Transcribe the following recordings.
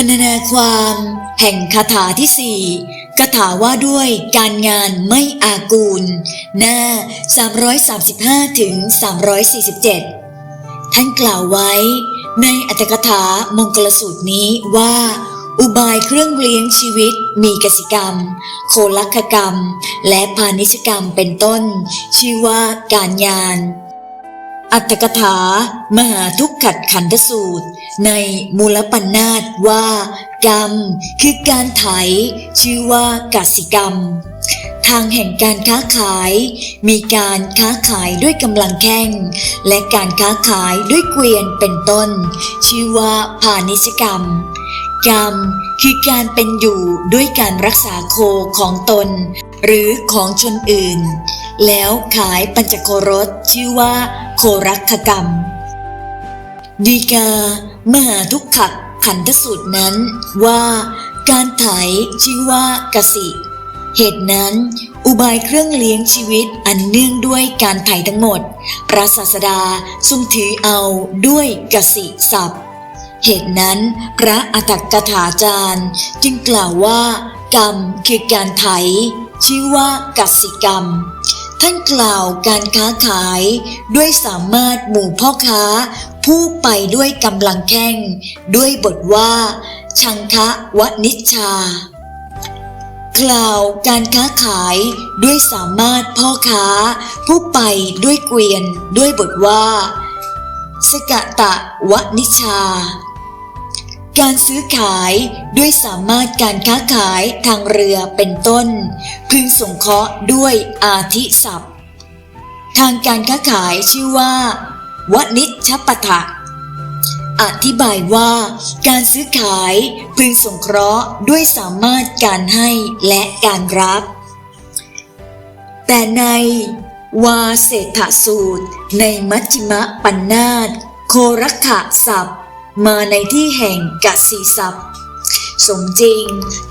รรณนาความแห่งคาถาที่สี่คาถาว่าด้วยการงานไม่อากูล หน้า 335ถึง347 ท่านกล่าวไว้ในอัตถกถามงคลสูตรนี้ว่า อุบายเครื่องเลี้ยงชีวิตมีกสิกรรม โคลักขกรรม และพาณิชกรรมเป็นต้น ชื่อว่าการงาน อัตถกถามหาทุกขัดขันธสูตร ในมูลปัญนาตว่า กรรมคือการไถ ชื่อว่ากสิกรรม ทางแห่งการค้าขาย มีการค้าขายด้วยกำลังแข้ง และการค้าขายด้วยเกวียนเป็นต้น ชื่อว่าพาณิชกรรม กรรมคือการเป็นอยู่ด้วยการรักษาโคของตน หรือของชนอื่น แล้วขายปัญจโครสชื่อว่าโครักขกรรม ดีกา มหาทุกขัดขันธสูตรนั้นว่าการไถชื่อว่ากสิ เหตุนั้น อุบายเครื่องเลี้ยงชีวิตอันเนื่องด้วยการไถ่ทั้งหมด พระศาสดาทรงถือเอาด้วยกสิศัพท์ เหตุนั้น พระอัตถกถาจารย์ จึงกล่าวว่า กรรมคือการไถชื่อว่ากสิกรรม ท่านกล่าวการค้าขายด้วยสามารถหมู่พ่อค้า ผู้ไปด้วยกำลังแข้ง ด้วยบทว่า ชังคะวนิชชากล่าวการค้าขายด้วยสามารถพ่อค้า ผู้ไปด้วยเกวียน ด้วยบทว่า สกะตะวนิชชา การซื้อขายด้วยสามารถการค้าขายทางเรือเป็นต้น พึงสงเคราะห์ด้วยอาทิศัพท์ ทางการค้าขายชื่อว่าวนิชปทะอธิบายว่าการซื้อขายพึงสงเคราะห์ด้วยสามารถการให้และการรับ แต่ในวาเศรษฐสูตร ในมัชฌิมปัญนาตโครักขะศัพท์ มาในที่แห่งกสีศัพสมจริง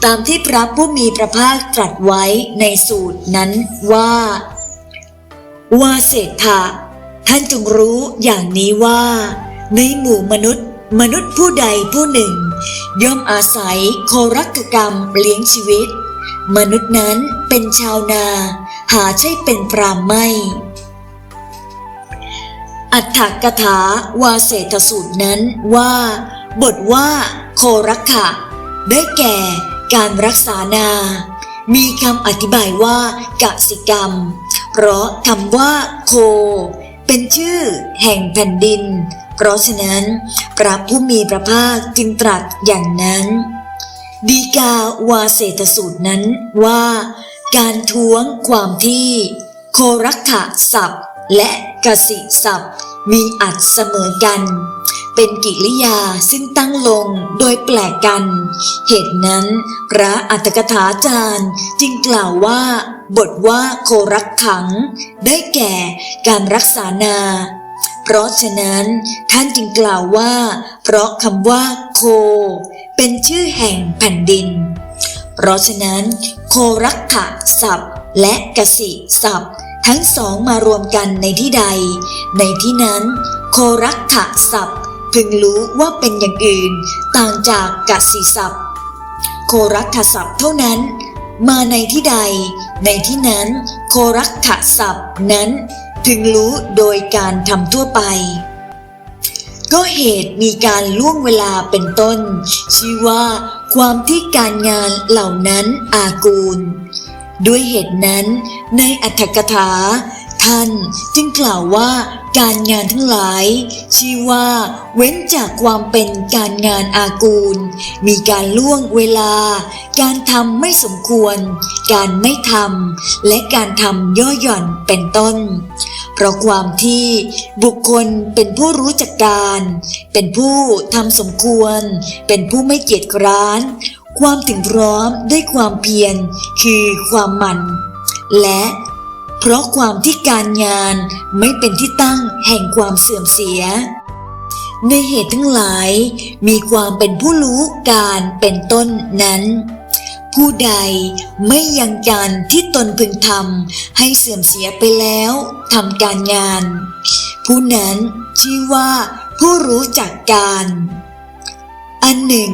ตามที่พระผู้มีพระภาคตรัสไว้ในสูตรนั้นว่า ว่าเศรษฐะท่านจงรู้อย่างนี้ว่า ในหมู่มนุษย์ มนุษย์ผู้ใดผู้หนึ่ง ย่อมอาศัยโครักกรรมเลี้ยงชีวิต มนุษย์นั้นเป็นชาวนา หาใช่เป็นพรามไม่ อัฏฐกถาวาเศรษฐสูตรนั้นว่า บทว่าโครักขะ ได้แก่การรักษานา มีคำอธิบายว่ากสิกรรม เพราะคำว่า โค เป็นชื่อแห่งแผ่นดิน เพราะฉะนั้น พระผู้มีพระภาคจึงตรัสอย่างนั้น ดีกาวาเศรษฐสูตรนั้นว่า การท้วงความที่ โครักขะศัพท์ และกสิศัพท์ มีอัดเสมอกัน เป็นกิริยาซึ่งตั้งลงโดยแปลกกัน เหตุนั้น พระอัตถกถาจารย์จึงกล่าวว่า บทว่าโครักขัง ได้แก่การรักษานา เพราะฉะนั้นท่านจึงกล่าวว่า เพราะคำว่าโค เป็นชื่อแห่งแผ่นดิน เพราะฉะนั้น โครักขะศัพท์และกสิศัพท์ ทั้งสองมารวมกันในที่ใด ในที่นั้น โครักขะศัพท์ พึงรู้ว่าเป็นอย่างอื่น ต่างจากกสิศัพท์ โครักขะศัพท์เท่านั้น มาในที่ใด ในที่นั้น โครักขะศัพท์นั้น พึงรู้โดยการทำทั่วไปก็เหตุมีการล่วงเวลาเป็นต้นชื่อว่าความที่การงานเหล่านั้นอากูล ด้วยเหตุนั้นในอัตถกถา ท่านจึงกล่าวว่าการงานทั้งหลาย ชื่อว่า เว้นจากความเป็นการงานอากูล มีการล่วงเวลา การทำไม่สมควร การไม่ทำและการทำย่อหย่อนเป็นต้น เพราะความที่บุคคลเป็นผู้รู้จักการ เป็นผู้ทำสมควร เป็นผู้ไม่เกียจคร้าน ความถึงพร้อมด้วยความเพียรคือความหมัน และเพราะความที่การงานไม่เป็นที่ตั้งแห่งความเสื่อมเสีย ในเหตุทั้งหลายมีความเป็นผู้รู้การเป็นต้นนั้น ผู้ใดไม่ยังการที่ตนพึงทำให้เสื่อมเสียไปแล้วทำการงาน ผู้นั้นชื่อว่าผู้รู้จักการ อันหนึ่ง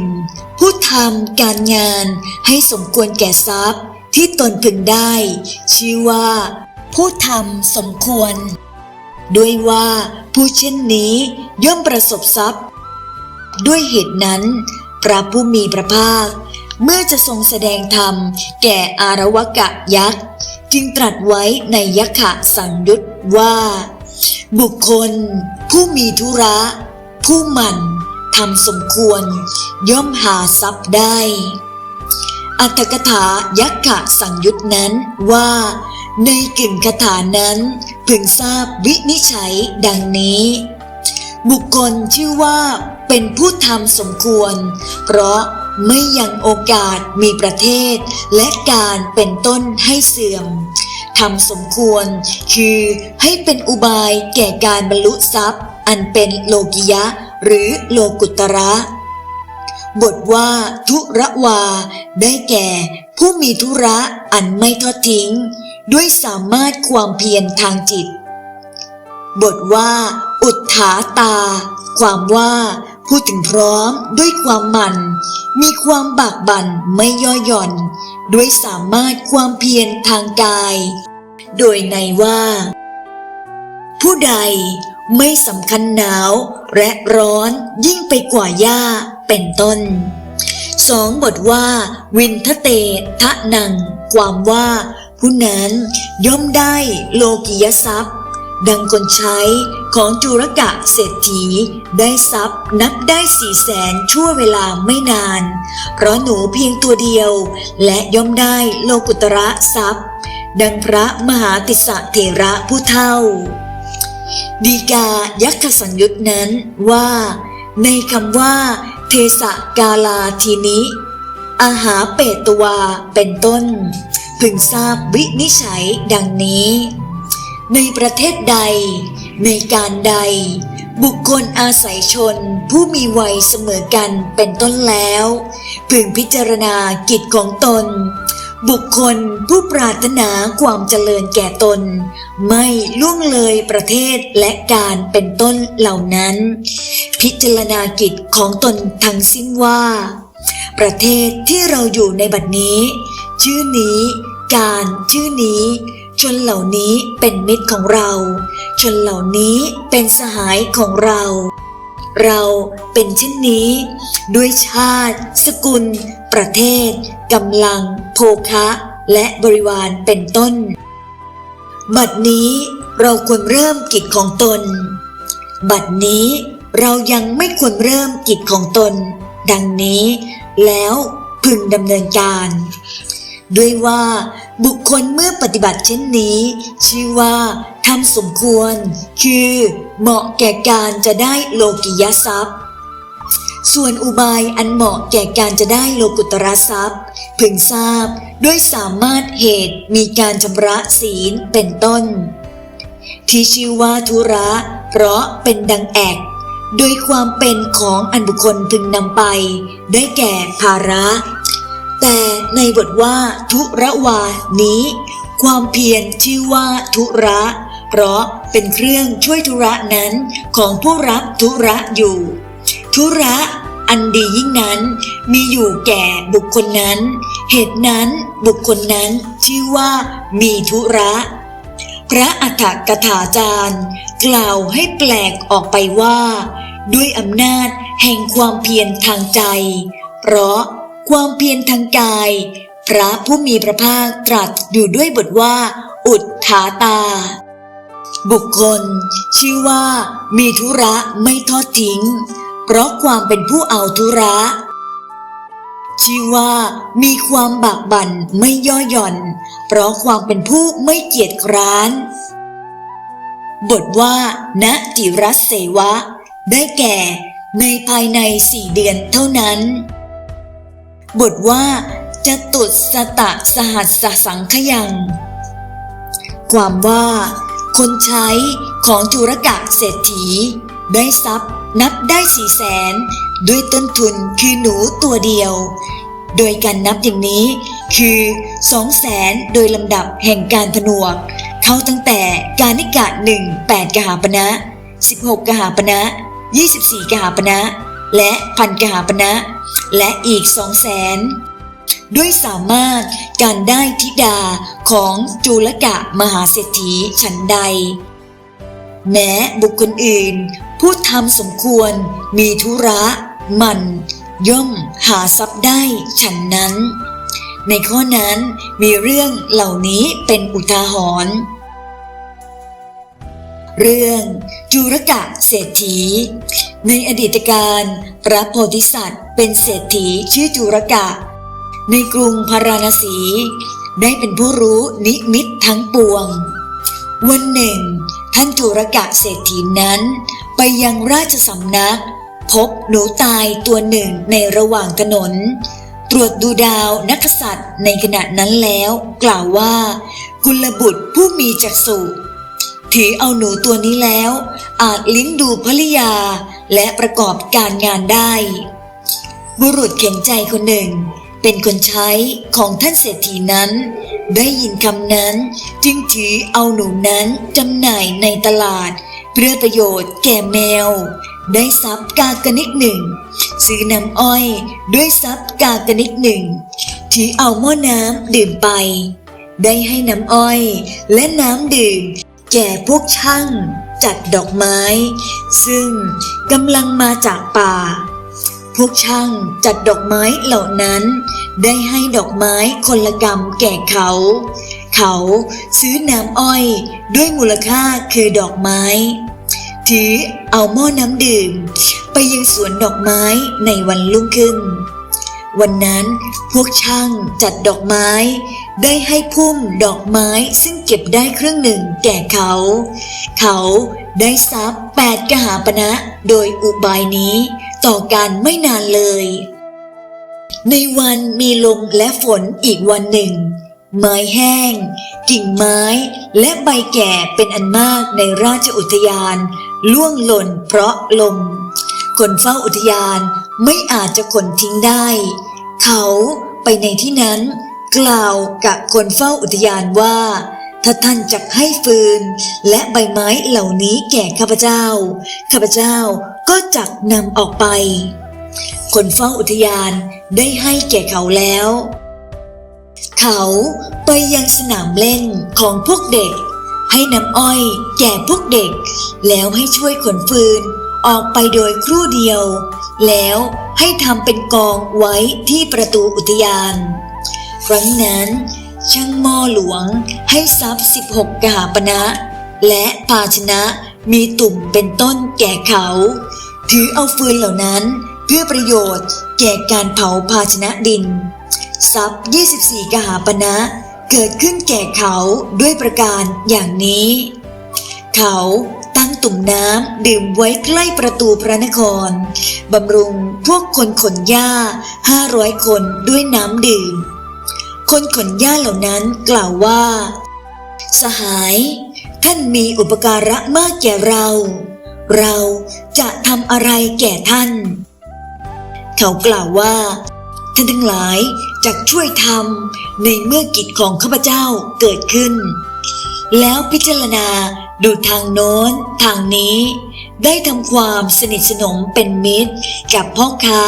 ผู้ทำการงานให้สมควรแก่ทรัพย์ที่ตนพึงได้ ชื่อว่า ผู้ทำสมควร ด้วยว่าผู้เช่นนี้ย่อมประสบทรัพย์ ด้วยเหตุนั้น พระผู้มีพระภาค เมื่อจะทรงแสดงธรรม แก่อารวกะยักษ์ จึงตรัสไว้ในยักขะสังยุตว่า บุคคล ผู้มีธุระ ผู้หมั่น ทำสมควร ย่อมหาทรัพย์ได้ อัตถกถายักขะสังยุตนั้นว่า ในกึ่งคาถานั้นพึงทราบวินิจฉัยดังนี้ บุคคลชื่อว่าเป็นผู้ทำสมควร เพราะไม่ยังโอกาสมีประเทศ และการเป็นต้นให้เสื่อมทำสมควร คือให้เป็นอุบายแก่การบรรลุทรัพย์ อันเป็นโลกิยะ หรือโลกุตระ บทว่าทุระวา ได้แก่ ผู้มีธุระอันไม่ทอดทิ้ง ด้วยสามารถความเพียรทางจิต บทว่า อุทธาตา ความว่าพูดถึงพร้อมด้วยความหมัน มีความบากบั่นไม่ย่อหย่อน ด้วยสามารถความเพียรทางกาย โดยในว่า ผู้ใด ไม่สำคัญหนาวและร้อนยิ่งไปกว่าหญ้าเป็นต้นสองบทว่า วินทะเตทะนัง ความว่า ผู้นั้นย่อมได้โลกิยทรัพย์ ดังคนใช้ของจุรกะเศรษฐี ได้ทรัพย์นับได้สี่แสนชั่วเวลาไม่นาน เพราะหนูเพียงตัวเดียว และย่อมได้โลกุตระทรัพย์ ดังพระมหาติสะเถระผู้เท่า ดีกายักษสังยุตนั้นว่า ในคำว่า เทสะกาลาทีนี้อาหาเปตวาเป็นต้น พึงทราบวินิจฉัยดังนี้ ในประเทศใด ในการใด บุคคลอาศัยชนผู้มีวัยเสมอกันเป็นต้นแล้ว พึงพิจารณากิจของตน บุคคลผู้ปรารถนาความเจริญแก่ตน ไม่ล่วงเลยประเทศและการเป็นต้นเหล่านั้น พิจารณากิจของตนทั้งสิ้นว่า ประเทศที่เราอยู่ในบัดนี้ ชื่อนี้ การชื่อนี้ ชนเหล่านี้เป็นมิตรของเรา ชนเหล่านี้เป็นสหายของเราเราเป็นเช่นนี้ ด้วยชาติ สกุล ประเทศกำลัง โภคะ และบริวารเป็นต้น บัดนี้เราควรเริ่มกิจของตน บัดนี้เรายังไม่ควรเริ่มกิจของตน ดังนี้ แล้วพึงดำเนินการ ด้วยว่าบุคคลเมื่อปฏิบัติเช่นนี้ ชื่อว่าทำสมควร คือเหมาะแก่การจะได้โลกิยทรัพย์ ส่วนอุบายอันเหมาะแก่การจะได้โลกุตระทรัพย์ พึงทราบด้วยสามารถเหตุมีการชำระศีลเป็นต้น ที่ชื่อว่าธุระ เพราะเป็นดังแอกโดยความเป็นของอันบุคคลพึงนำไป ได้แก่ภาระ แต่ในบทว่าทุระวานี้ ความเพียรชื่อว่าธุระ เพราะเป็นเครื่องช่วยธุระนั้นของผู้รับธุระอยู่ ธุระอันดียิ่งนั้น มีอยู่แก่บุคคลนั้น เหตุนั้นบุคคลนั้นชื่อว่ามีธุระ พระอัฏฐกถาจารย์ กล่าวให้แปลกออกไปว่า ด้วยอำนาจแห่งความเพียรทางใจ เพราะความเพียรทางกาย พระผู้มีพระภาคตรัสอยู่ด้วยบทว่า อุดถาตา บุคคล ชื่อว่า มีธุระไม่ทอดทิ้ง เพราะความเป็นผู้เอาธุระชื่อว่ามีความบากบั่นไม่ย่อหย่อน เพราะความเป็นผู้ไม่เกียจคร้าน บทว่า ณจิรัสเสวะ ได้แก่ในภายในสี่เดือนเท่านั้น บทว่าจะตุสตะสหัสสสังขยัง ความว่า คนใช้ของจุรกะเศรษฐี ได้ทรัพย์ นับได้สี่แสนด้วยต้นทุนคือหนูตัวเดียว โดยการนับอย่างนี้คือสองแสนโดยลำดับแห่งการผนวก เข้าตั้งแต่การนิกะหนึ่งแปดกหาปณะสิบหกกหาปณะยี่สิบสี่กหาปณะและพันกหาปณะและอีกสองแสนด้วยสามารถการได้ธิดาของจูลกะมหาเศรษฐีฉันใด แม้บุคคลอื่น ผู้ทำสมควรมีธุระ มัน ย่อมหาทรัพย์ได้ฉันนั้น ในข้อนั้นมีเรื่องเหล่านี้เป็นอุทาหรณ์เรื่องจุรกะเศรษฐี ในอดีตการพระโพธิสัตว์เป็นเศรษฐีชื่อจุรกะ ในกรุงพาราณสี ได้เป็นผู้รู้นิมิตทั้งปวง วันหนึ่ง ท่านจุรกะเศรษฐีนั้น ไปยังราชสำนัก พบหนูตายตัวหนึ่งในระหว่างถนน ตรวจดูดาวนักษัตริย์ในขณะนั้นแล้ว กล่าวว่า กุลบุตรผู้มีจักษุถือเอาหนูตัวนี้แล้ว อาจลิ้งดูภริยาและประกอบการงานได้ บุรุษเข็นใจคนหนึ่ง เป็นคนใช้ของท่านเศรษฐีนั้น ได้ยินคำนั้นจึงถือเอาหนูนั้นจำหน่ายในตลาด เพื่อประโยชน์แก่แมว ได้ทรัพย์กากนิกหนึ่งซื้อน้ำอ้อยด้วยทรัพย์กากนิกหนึ่งถือเอาหม้อน้ำดื่มไป ได้ให้น้ำอ้อยและน้ำดื่ม แก่พวกช่างจัดดอกไม้ ซึ่งกำลังมาจากป่า พวกช่างจัดดอกไม้เหล่านั้น ได้ให้ดอกไม้คนละกรรมแก่เขา เขาซื้อน้ำอ้อยด้วยมูลค่าคือดอกไม้ ถือเอาหม้อน้ำดื่ม ไปยังสวนดอกไม้ในวันรุ่งขึ้น วันนั้นพวกช่างจัดดอกไม้ ได้ให้พุ่มดอกไม้ซึ่งเก็บได้ครึ่งหนึ่งแก่เขา เขาได้ทรัพย์แปดกหาปณะโดยอุบายนี้ต่อกันไม่นานเลย ในวันมีลมและฝนอีกวันหนึ่ง ไม้แห้ง กิ่งไม้และใบแก่เป็นอันมากในราชอุทยาน ล่วงหล่นเพราะลม คนเฝ้าอุทยานไม่อาจจะขนทิ้งได้ เขาไปในที่นั้น กล่าวกับคนเฝ้าอุทยานว่า ถ้าท่านจักให้ฟืน และใบไม้เหล่านี้แก่ข้าพเจ้า ข้าพเจ้าก็จักนำออกไป คนเฝ้าอุทยานได้ให้แก่เขาแล้ว เขาไปยังสนามเล่นของพวกเด็ก ให้น้ำอ้อยแก่พวกเด็ก แล้วให้ช่วยขนฟืนออกไปโดยครู่เดียว แล้วให้ทำเป็นกองไว้ที่ประตูอุทยาน ครั้งนั้นช่างหม้อหลวงให้ทรัพย์16กหาปณะและภาชนะมีตุ่มเป็นต้นแก่เขา ถือเอาฟืนเหล่านั้นเพื่อประโยชน์แก่การเผาภาชนะดิน ทรัพย์ 24 กหาปณะเกิดขึ้นแก่เขาด้วยประการอย่างนี้ เขาตั้งตุ่มน้ำดื่มไว้ใกล้ประตูพระนครบำรุงพวกคนขนหญ้าห้าร้อยคนด้วยน้ำดื่ม คนขนหญ้าเหล่านั้นกล่าวว่า สหาย ท่านมีอุปการะมากแก่เรา เราจะทำอะไรแก่ท่าน เขากล่าวว่า ท่านทั้งหลายจะช่วยทำในเมื่อกิจของข้าพเจ้าเกิดขึ้น แล้วพิจารณาดูทางโน้นทางนี้ ได้ทำความสนิทสนมเป็นมิตร กับพ่อค้า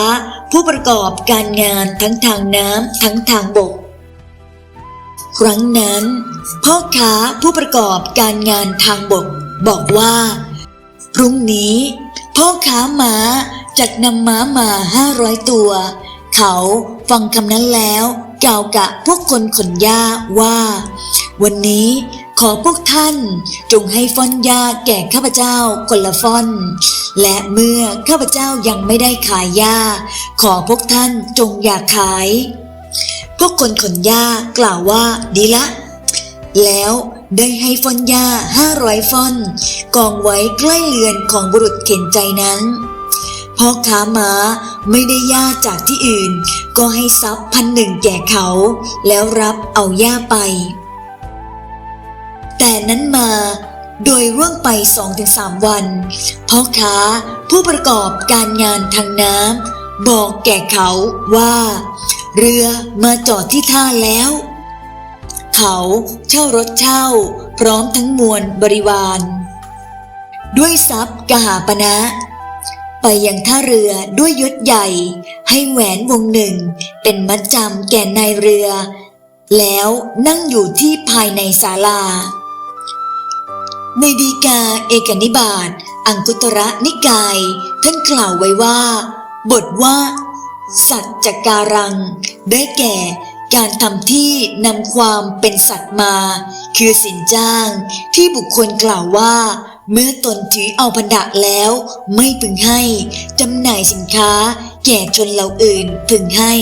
ผู้ประกอบการงานทั้งทางน้ำทั้งทางบก ครั้งนั้น พ่อค้าผู้ประกอบการงานทางบก บอกว่า พรุ่งนี้ พ่อค้าม้าจัดนำม้ามาห้าร้อยตัว เขาฟังคำนั้นแล้วกล่าวกะพวกคนขนหญ้าว่า วันนี้ขอพวกท่านจงให้ฟ่อนหญ้าแก่ข้าพเจ้าคนละฟ่อน และเมื่อข้าพเจ้ายังไม่ได้ขายหญ้า ขอพวกท่านจงอย่าขาย พวกคนขนหญ้ากล่าวว่าดีละ แล้วได้ให้ฟ่อนหญ้าห้าร้อยฟ่อน กองไว้ใกล้เรือนของบุรุษเข็นใจนั้น พ่อค้าม้าไม่ได้หญ้าจากที่อื่น ก็ให้ทรัพย์พันหนึ่งแก่เขา แล้วรับเอาหญ้าไป แต่นั้นมาโดยร่วงไปสองถึงสามวันพ่อค้าผู้ประกอบการงานทางน้ำบอกแก่เขาว่า เรือมาจอดที่ท่าแล้ว เขาเช่ารถเช่า พร้อมทั้งมวลบริวาร ด้วยทรัพย์กหาปณะ ไปยังท่าเรือด้วยยศใหญ่ ให้แหวนวงหนึ่ง เป็นมัดจำแก่นายเรือ แล้วนั่งอยู่ที่ภายในศาลา ในดีกาเอกนิบาตอังคุตระนิกาย ท่านกล่าวไว้ว่า บทว่า สัจจการัง ได้แก่การทำที่นำความเป็นสัตว์มา คือสินจ้างที่บุคคลกล่าวว่า เมื่อตนถือเอาพันดะแล้ว ไม่พึงให้จำหน่ายสินค้า แก่ชนเหล่าอื่นพึงให้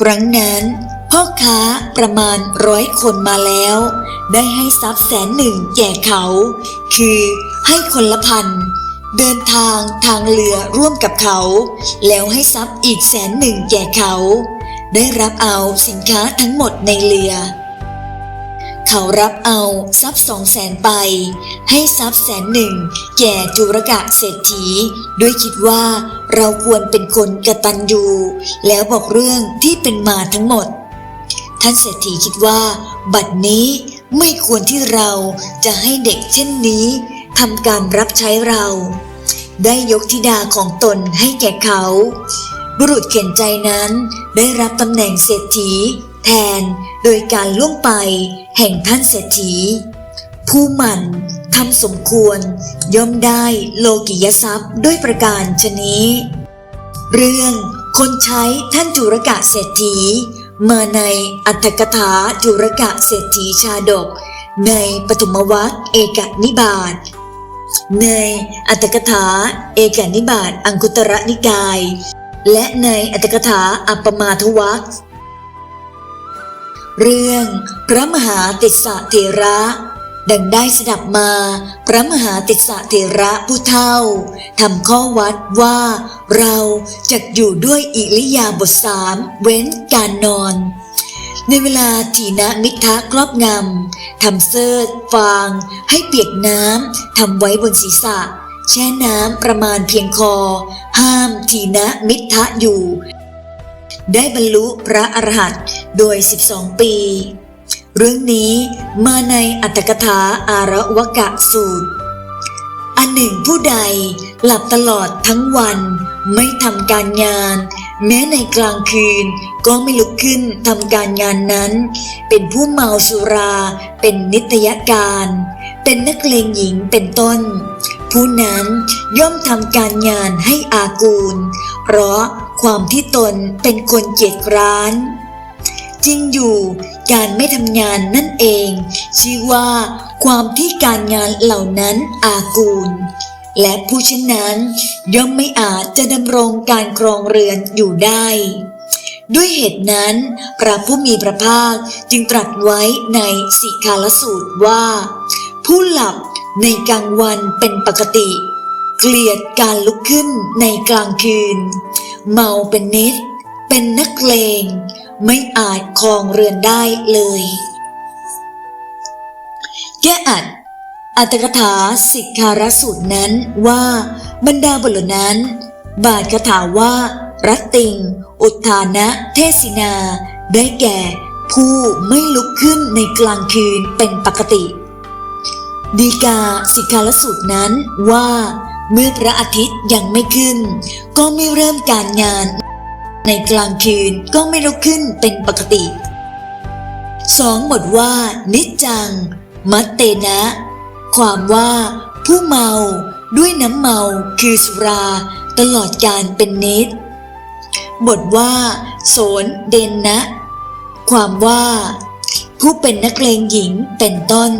ครั้งนั้นพ่อค้าประมาณร้อยคนมาแล้ว ได้ให้ทรัพย์แสนหนึ่งแก่เขา คือให้คนละพันเดินทางทางเรือร่วมกับเขา แล้วให้ทรัพย์อีกแสนหนึ่งแก่เขา ได้รับเอาสินค้าทั้งหมดในเรือ เขารับเอาทรัพย์สองแสนไป ให้ทรัพย์แสนหนึ่งแก่จุรกะเศรษฐี ด้วยคิดว่าเราควรเป็นคนกตัญญูแล้วบอกเรื่องที่เป็นมาทั้งหมด ท่านเศรษฐีคิดว่า บัดนี้ไม่ควรที่เราจะให้เด็กเช่นนี้ทำการรับใช้เรา ได้ยกธิดาของตนให้แก่เขา บุรุษเข็นใจนั้นได้รับตำแหน่งเศรษฐี แทนโดยการล่วงไปแห่งท่านเศรษฐี ผู้หมันทำสมควรย่อมได้โลกิยทรัพย์ด้วยประการชนี้ เรื่องคนใช้ท่านจุรกะเศรษฐี มาในอัตถกถาจุรกะเศรษฐีชาดก ในปฐมวรรคเอกนิบาตในอัตถกถาเอกนิบาตอังคุตระนิกาย และในอัตถกถาอัปปมาทวัค เรื่องพระมหาติสะเถระ ดังได้สดับมาพระมหาติสะเถระผู้เท่าทำข้อวัดว่าเราจะอยู่ด้วยอิริยาบถสามเว้นการนอน ในเวลาทีนะมิทะครอบงำทำเสิร์ฟาง ให้เปียกน้ำทำไว้บนศีรษะ แช่น้ำประมาณเพียงคอ ห้ามทีนะมิทะอยู่ ได้บรรลุพระอรหันต์โดย 12 ปี เรื่องนี้มาในอัตถกถาอาระวกะสูตร อันหนึ่งผู้ใดหลับตลอดทั้งวันไม่ทำการงาน แม้ในกลางคืนก็ไม่ลุกขึ้นทำการงานนั้น เป็นผู้เมาสุราเป็นนิตยการ เป็นนักเลงหญิงเป็นต้น ผู้นั้นย่อมทำการงานให้อากูล เพราะ ความที่ตนเป็นคนเกียจคร้าน จริงอยู่การไม่ทำงานนั่นเอง ชื่อว่า ความที่การงานเหล่านั้นอากูล และผู้เช่นนั้น ย่อมไม่อาจจะดำรงการครองเรือนอยู่ได้ ด้วยเหตุนั้น พระผู้มีพระภาคจึงตรัสไว้ในสิกขาลสูตรว่า ผู้หลับในกลางวันเป็นปกติ เกลียดการลุกขึ้นในกลางคืน เมาเป็นนิด เป็นนักเลง ไม่อาจครองเรือนได้เลย แก้อัดอัตกถาสิกขารสูตรนั้นว่าบรรดาบุรุษนั้น บาทคาถาว่า รัตติง อุทานะเทศินา ได้แก่ ผู้ไม่ลุกขึ้นในกลางคืนเป็นปกติ ดีกาสิกขารสูตรนั้นว่า เมื่อพระอาทิตย์ยังไม่ขึ้น ก็ไม่เริ่มการงาน ในกลางคืนก็ไม่ลุกขึ้นเป็นปกติสองบทว่า นิจจัง มัตเตนะ ความว่า ผู้เมาด้วยน้ำเมาคือสุรา ตลอดการเป็นนิด บทว่าโสนเดนนะ ความว่า ผู้เป็นนักเลงหญิงเป็นต้น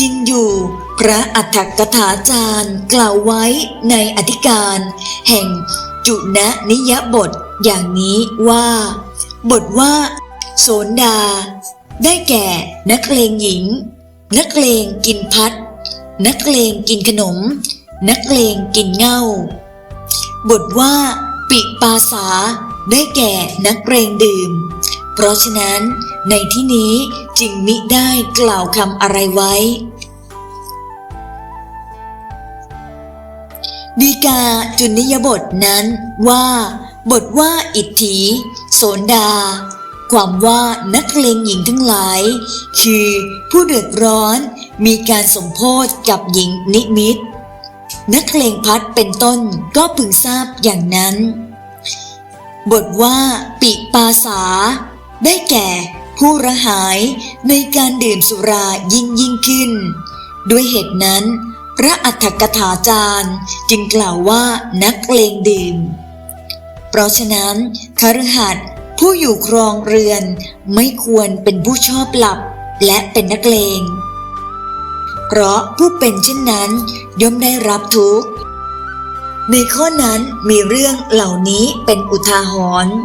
จริงอยู่ พระอัฏฐกถาจารย์กล่าวไว้ในอธิการ แห่งจุณนิยบทอย่างนี้ว่า บทว่า โสนดา ได้แก่นักเลงหญิง นักเลงกินพัด นักเลงกินขนม นักเลงกินเง้าบทว่า ปิปาสา ได้แก่นักเลงดื่ม เพราะฉะนั้นในที่นี้จึงมิได้กล่าวคำอะไรไว้ ดีกาจุนิยบทนั้นว่า บทว่าอิทธิโสนดา ความว่านักเลงหญิงทั้งหลาย คือผู้เดือดร้อนมีการสมโพธกับหญิงนิมิต นักเลงพัดเป็นต้นก็พึงทราบอย่างนั้น บทว่าปิปาสา ได้แก่ ผู้ระหายในการดื่มสุรายิ่งยิ่งขึ้น ด้วยเหตุนั้น พระอัฏฐกถาจารย์จึงกล่าวว่านักเลงดื่ม เพราะฉะนั้นคฤหัสถ์ผู้อยู่ครองเรือนไม่ควรเป็นผู้ชอบหลับและเป็นนักเลง เพราะผู้เป็นเช่นนั้นย่อมได้รับทุกข์ ในข้อนั้นมีเรื่องเหล่านี้เป็นอุทาหรณ์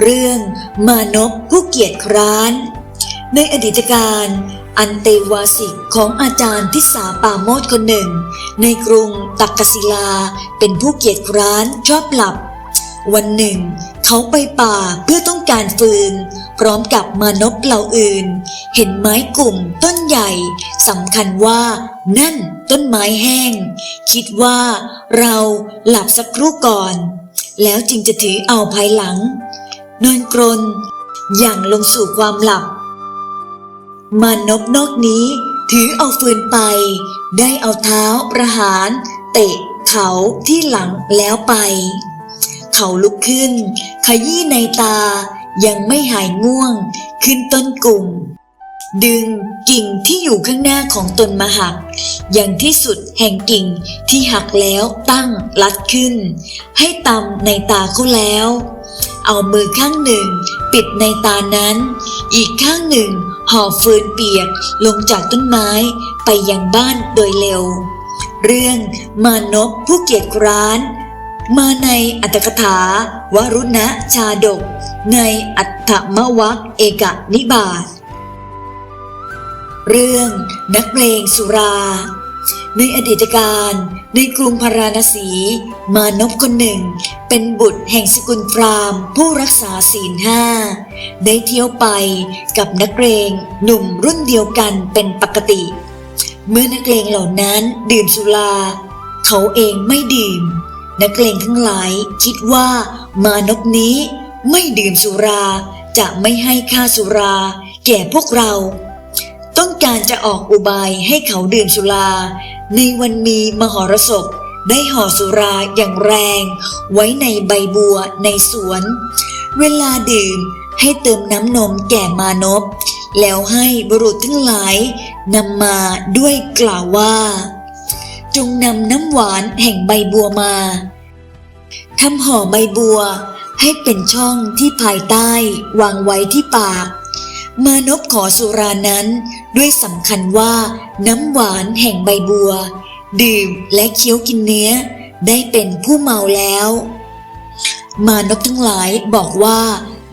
เรื่องมานพผู้เกียจคร้าน ในอดีตการ อันเตวาสิกของอาจารย์ทิสาปาโมดคนหนึ่ง ในกรุงตักกศิลาเป็นผู้เกียจคร้านชอบหลับ วันหนึ่ง เขาไปป่าเพื่อต้องการฟืน พร้อมกับมานพเหล่าอื่น เห็นไม้กลุ่มต้นใหญ่สำคัญว่านั่นต้นไม้แห้ง คิดว่าเราหลับสักครู่ก่อน แล้วจึงจะถือเอาภายหลัง นอนกรนอย่างลงสู่ความหลับ มานพนอกนี้ถือเอาฟืนไป ได้เอาเท้าประหาร เตะเขาที่หลังแล้วไป เขาลุกขึ้น ขยี้ในตายังไม่หายง่วง ขึ้นต้นกลุ่ม ดึงกิ่งที่อยู่ข้างหน้าของตนมาหัก อย่างที่สุดแห่งกิ่งที่หักแล้วตั้งลัดขึ้น ให้ตำในตาเขาแล้ว เอามือข้างหนึ่ง ปิดในตานั้น อีกข้างหนึ่งห่อฟืนเปียกลงจากต้นไม้ไปยังบ้านโดยเร็ว เรื่องมานพผู้เกียจคร้าน มาในอัตถกถาวรุณะชาดก ในอัตถมวัคเอกนิบาตเรื่องนักเพลงสุรา ในอดีตการในกรุงพาราณสี มานพคนหนึ่ง เป็นบุตรแห่งสกุลพราหมณ์ผู้รักษาศีลห้าได้เที่ยวไปกับนักเรงหนุ่มรุ่นเดียวกันเป็นปกติ เมื่อนักเลงเหล่านั้นดื่มสุรา เขาเองไม่ดื่ม นักเลงทั้งหลายคิดว่ามานพนี้ไม่ดื่มสุราจะไม่ให้ค่าสุราแก่พวกเรา ต้องการจะออกอุบายให้เขาดื่มสุรา ในวันมีมหรสพได้ห่อสุราอย่างแรง ไว้ในใบบัวในสวน เวลาดื่มให้เติมน้ำนมแก่มานพ แล้วให้บุรุษทั้งหลายนำมาด้วยกล่าวว่า จงนำน้ำหวานแห่งใบบัวมาทำห่อใบบัวให้เป็นช่องที่ภายใต้วางไว้ที่ปาก มานพขอสุรานั้นด้วยสำคัญว่าน้ำหวานแห่งใบบัว ดื่มและเคี้ยวกินเนื้อ ได้เป็นผู้เมาแล้ว มานพทั้งหลายบอกว่า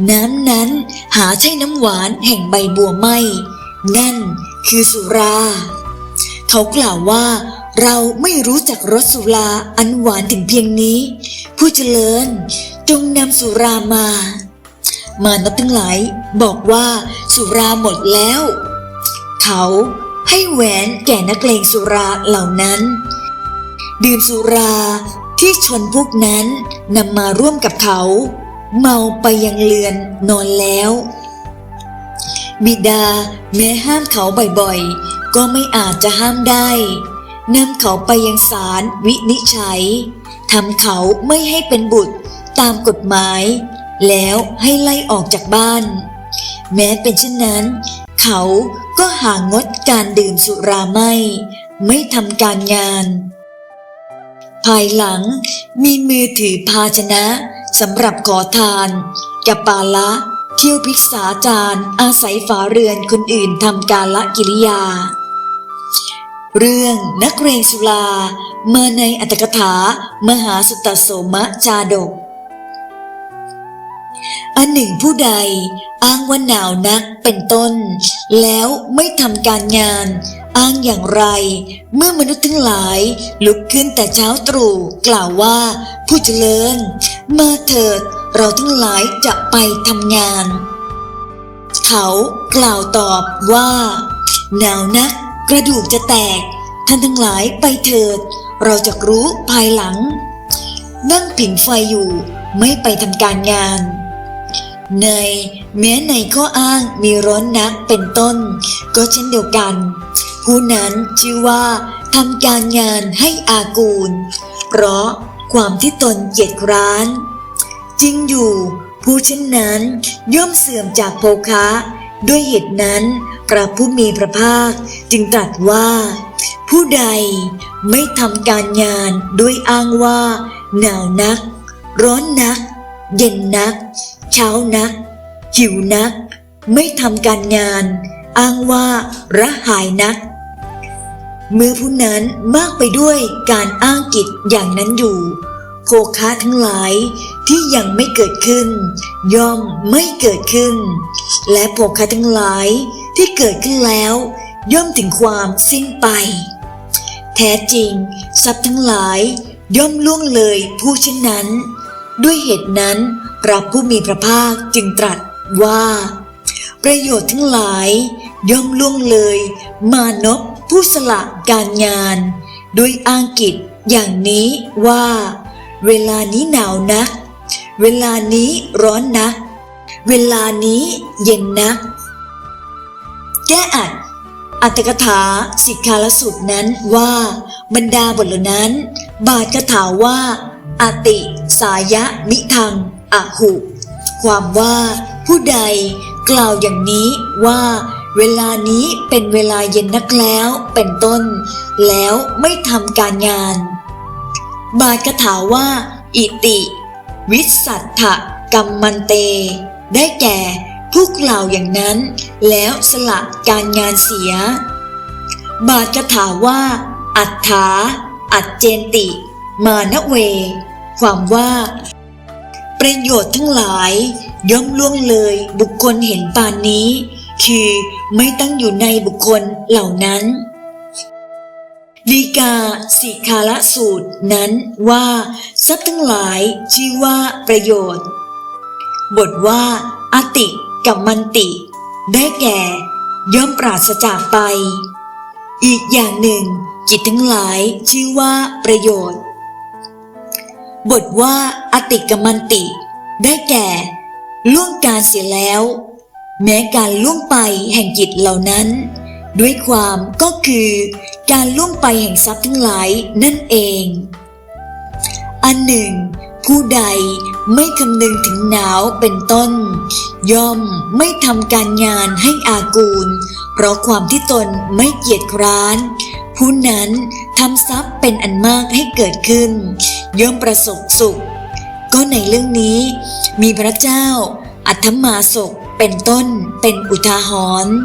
น้ำนั้นหาใช่น้ำหวานแห่งใบบัวไม่ นั่นคือสุรา เขากล่าวว่า เราไม่รู้จักรสสุราอันหวานถึงเพียงนี้ ผู้เจริญจงนำสุรามา มานพทั้งหลายบอกว่าสุราหมดแล้ว เขาให้แหวนแก่นักเลงสุราเหล่านั้น ดื่มสุราที่ชนพวกนั้นนำมาร่วมกับเขา เมาไปยังเรือนนอนแล้ว บิดาแม้ห้ามเขาบ่อยๆ ก็ไม่อาจจะห้ามได้นำเขาไปยังศาลวินิจฉัยทำเขาไม่ให้เป็นบุตรตามกฎหมาย แล้วให้ไล่ออกจากบ้าน แม้เป็นเช่นนั้น เขาก็หางดการดื่มสุราไม่ ไม่ทำการงาน ภายหลังมีมือถือภาชนะสำหรับขอทานกับปาละเที่ยวพิกษาจารอาศัยฝาเรือนคนอื่นทำกาละกิริยา เรื่องนักเรงสุรามาในอัตถกถามหาสุตตโสมะจาดก อันหนึ่งผู้ใดอ้างว่าหนาวนักเป็นต้น แล้วไม่ทำการงาน อ้างอย่างไร เมื่อมนุษย์ทั้งหลายลุกขึ้นแต่เช้าตรู่กล่าวว่าผู้เจริญ มาเถิดเราทั้งหลายจะไปทำงาน เขากล่าวตอบว่า หนาวนักกระดูกจะแตก ท่านทั้งหลายไปเถิด เราจะรู้ภายหลัง นั่งผิงไฟอยู่ไม่ไปทำการงาน ในแม้ในข้ออ้างมีร้อนนักเป็นต้น ก็เช่นเดียวกัน ผู้นั้นชื่อว่าทำการงานให้อากูล เพราะความที่ตนเกียจคร้าน จริงอยู่ผู้เช่นนั้นย่อมเสื่อมจากโภคะ ด้วยเหตุนั้น พระผู้มีพระภาคจึงตรัสว่า ผู้ใดไม่ทำการงานด้วยอ้างว่า หนาวนัก ร้อนนัก เย็นนัก เช้านัก หิวนัก ไม่ทำการงาน อ้างว่าระหายนักเมื่อผู้นั้นมากไปด้วยการอ้างกิจอย่างนั้นอยู่โภคะทั้งหลายที่ยังไม่เกิดขึ้น ย่อมไม่เกิดขึ้น และโภคะทั้งหลายที่เกิดขึ้นแล้ว ย่อมถึงความสิ้นไป แท้จริง ทรัพย์ทั้งหลายย่อมล่วงเลยผู้เช่นนั้น ด้วยเหตุนั้น พระผู้มีพระภาคจึงตรัสว่า ประโยชน์ทั้งหลายย่อมล่วงเลย มานพผู้สละการงาน ด้วยอ้างกิจอย่างนี้ว่า เวลานี้หนาวนัก เวลานี้ร้อนนัก เวลานี้เย็นนัก แก้อัดอัตถกถาสิกขาลสูตรนั้นว่าบรรดาบทเหล่านั้น บาทกถาว่าอติ สายะมิทัง อหุ ความว่าผู้ใดกล่าวอย่างนี้ว่าเวลานี้เป็นเวลาเย็นนักแล้วเป็นต้น แล้วไม่ทำการงาน บาทกถาว่า อิติ วิสัทธกัมมันเต ได้แก่ผู้กล่าวอย่างนั้น แล้วสละการงานเสีย บาทกถาว่า อัฏฐาอัจเจนติ มานเว ความว่า ประโยชน์ทั้งหลาย ย่อมล่วงเลยบุคคลเห็นปานนี้ คือไม่ตั้งอยู่ในบุคคลเหล่านั้นดีกาสิคาละสูตรนั้นว่า ทรัพย์ทั้งหลายชื่อว่าประโยชน์ บทว่าอติกับมันติ ได้แก่ ย่อมปราศจากไป อีกอย่างหนึ่งจิตทั้งหลายชื่อว่าประโยชน์ บทว่าอติกมันติ ได้แก่ ล่วงการเสียแล้ว แม้การล่วงไปแห่งจิตเหล่านั้น ด้วยความก็คือการล่วงไปแห่งทรัพย์ทั้งหลายนั่นเอง อันหนึ่ง ผู้ใดไม่คำนึงถึงหนาวเป็นต้น ย่อมไม่ทำการงานให้อากูล เพราะความที่ตนไม่เกียจคร้าน ผู้นั้น ทำทรัพย์เป็นอันมากให้เกิดขึ้น ย่อมประสบสุข ก็ในเรื่องนี้ มีพระเจ้า อัธมาศกเป็นต้นเป็นอุทาหรณ์